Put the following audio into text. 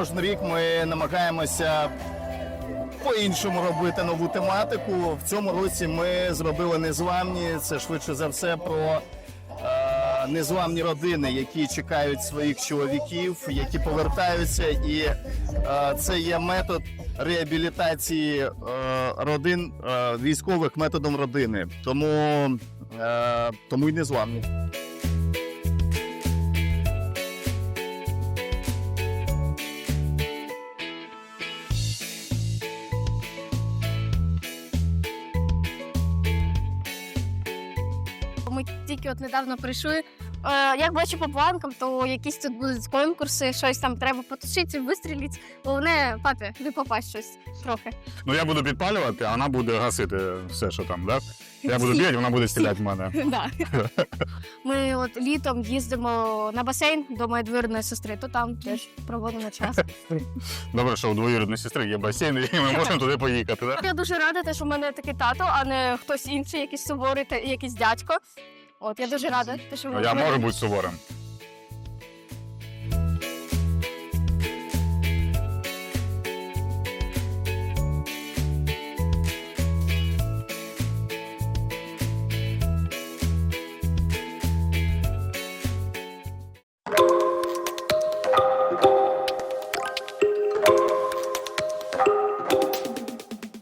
Кожен рік ми намагаємося по-іншому робити нову тематику. В цьому році ми зробили незламні. Це швидше за все про е, незламні родини, які чекають своїх чоловіків, які повертаються, і е, це є метод реабілітації е, родин е, військових методом родини. Тому, е, тому й незламні. Ми тільки от недавно прийшли. Е, як бачу по планкам, то якісь тут будуть конкурси, щось там треба потушити, вистрілити. Головне, папі, не попасть щось трохи. Ну я буду підпалювати, а вона буде гасити все, що там, да? Я буду бігати, вона буде стріляти в мене. Да. Ми от літом їздимо на басейн до моєї двірної сестри, то там теж проводимо час. Добре, що у двоюрідної сестри є басейн, і ми можемо туди поїхати, да? Я дуже рада, те, що в мене такий тато, а не хтось інший, якийсь суворий та якийсь дядько. От я дуже рада, те, що ви Я ви- можу бути суворим.